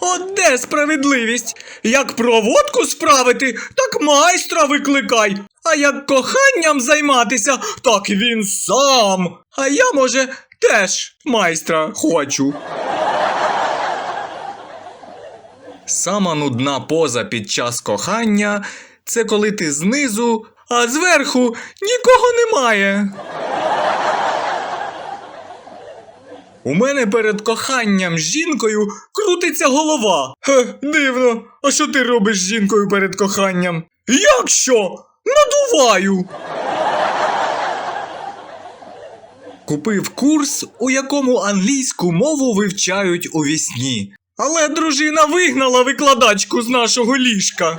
От де справедливість? Як проводку справити, так майстра викликай. А як коханням займатися, так він сам. А я, може, теж майстра хочу. Сама нудна поза під час кохання це коли ти знизу, а зверху нікого немає. У мене перед коханням з жінкою крутиться голова. Хе, дивно. А що ти робиш з жінкою перед коханням? Як що? Надуваю. Купив курс, у якому англійську мову вивчають у вісні. Але дружина вигнала викладачку з нашого ліжка.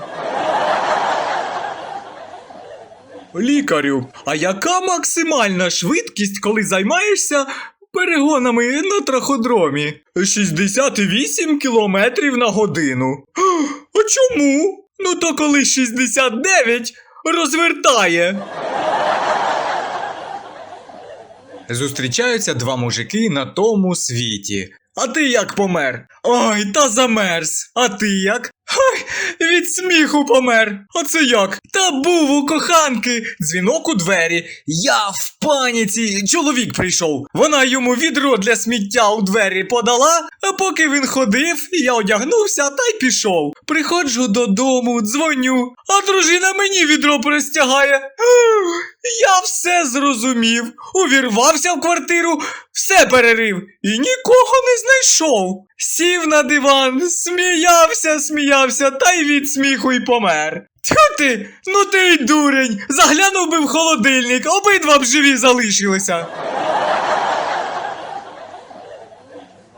Лікарю, а яка максимальна швидкість, коли займаєшся перегонами на траходромі? 68 кілометрів на годину. А чому? Ну то коли 69 розвертає. Зустрічаються два мужики на тому світі. А ти як помер? Ой, та замерз. А ти як? Ой, від сміху помер. А це як? Та був у коханки. Дзвінок у двері. Я в паніці. Чоловік прийшов. Вона йому відро для сміття у двері подала, а поки він ходив, я одягнувся та й пішов. Приходжу додому, дзвоню, а дружина мені відро простягає. Я все зрозумів. Увірвався в квартиру, все перерив і нікого не знайшов. Сів на диван, сміявся, сміявся, та й від сміху й помер. Тьху ти, ну ти й дурень, заглянув би в холодильник, обидва б живі залишилися.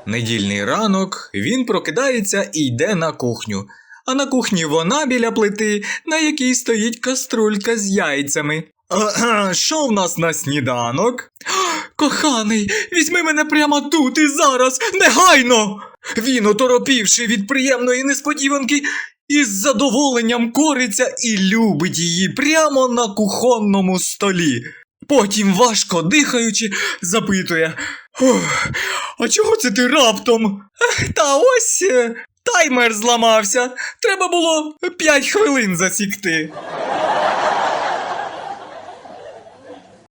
Недільний ранок він прокидається і йде на кухню. А на кухні вона біля плити, на якій стоїть каструлька з яйцями. Що в нас на сніданок? Коханий, візьми мене прямо тут і зараз, негайно. Він, оторопівши від приємної несподіванки, із задоволенням кориться і любить її прямо на кухонному столі. Потім, важко дихаючи, запитує: А чого це ти раптом? Та ось е, таймер зламався. Треба було 5 хвилин засікти.